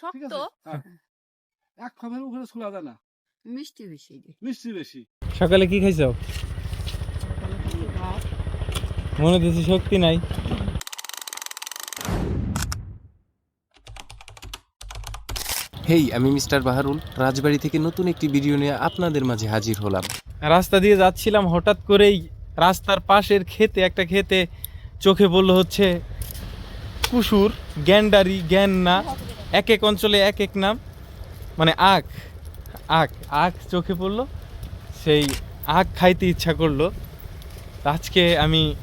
শক্ত। এক খামের উপরে ছোলা যায় না। মিষ্টি বেশি মিষ্টি বেশি। সকালে কি খাইছো? মনে হচ্ছে শক্তি নাই। হেই আমি মিস্টার বাহারুল। রাজবাড়ি থেকে নতুন একটি ভিডিও নিয়ে আপনাদের মাঝে হাজির হলাম। রাস্তা দিয়ে যাচ্ছিলাম হঠাৎ করেই রাস্তার পাশের খেতে একটা খেতে চোখে পড়ল হচ্ছে কুসুর গ্যান্ডারি জ্ঞান না এক এক অঞ্চলে এক এক নাম মানে আখ আখ আখ চোখে পড়ল সেই আখ খাইতে ইচ্ছা করল। আজকে আমি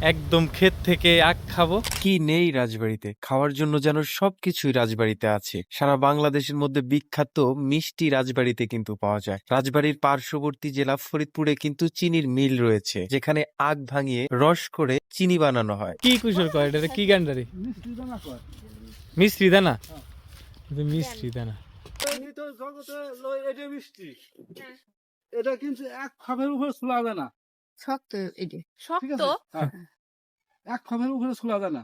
একদম ক্ষেত থেকে আখ খাব। কি নেই রাজবাড়িতে? খাওয়ার জন্য যেন সবকিছুই রাজবাড়িতে আছে। সারা বাংলাদেশের মধ্যে বিখ্যাত মিষ্টি রাজবাড়িতে কিন্তু পাওয়া যায়। রাজবাড়ির পার্শ্ববর্তী জেলা ফরিদপুরে কিন্তু চিনির মিল রয়েছে যেখানে আখ ভাঙিয়ে রস করে চিনি বানানো হয়। কি কয় এটা? কি কয়। মিস্ত্রি দানা? না এটা মিস্ত্রি দানা। এই তো জগতে এটা মিষ্টি। এটা কিন্তু এক খামের উপরে ছোলা যায় না শক্ত এটা। শক্ত? হ্যাঁ। এক খামের উপরে ছোলা যায় না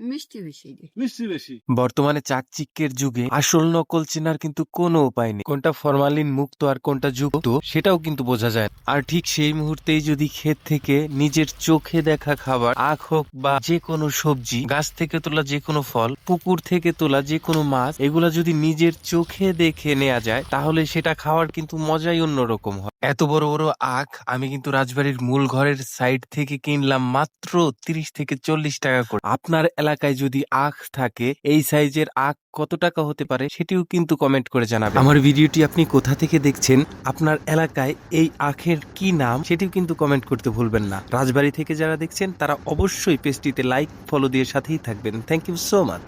মিষ্টি বেশি মিষ্টি বেশি। বর্তমানে চাকচিক্যের যুগে আসল নকল চেনার কিন্তু কোনো উপায় নেই। কোনটা ফরমালিন মুক্ত আর কোনটা যুক্ত সেটাও কিন্তু বোঝা যায় না। আর ঠিক সেই মুহূর্তেই যদি ক্ষেত থেকে নিজের চোখে দেখা খাবার আখ হোক বা যে কোনো সবজি গাছ থেকে তোলা যে কোনো ফল পুকুর থেকে তোলা যে কোনো মাছ এগুলা যদি নিজের চোখে দেখে নেওয়া যায় তাহলে সেটা খাওয়ার কিন্তু মজাই অন্যরকম হয়। এত বড় বড় আখ আমি কিন্তু রাজবাড়ির মূল ঘরের সাইড থেকে কিনলাম মাত্র তিরিশ থেকে চল্লিশ টাকা করে। আপনার এলাকায় যদি আখ থাকে, এই সাইজের আখ কত টাকা হতে পারে সেটিও কিন্তু কমেন্ট করে জানাবেন। আমার ভিডিওটি আপনি কোথা থেকে দেখছেন, আপনার এলাকায় এই আখের কি নাম সেটিও কিন্তু কমেন্ট করতে ভুলবেন না। রাজবাড়ি থেকে যারা দেখছেন, তারা অবশ্যই পেজটিতে লাইক ফলো দিয়ে সাথেই থাকবেন। Thank you so much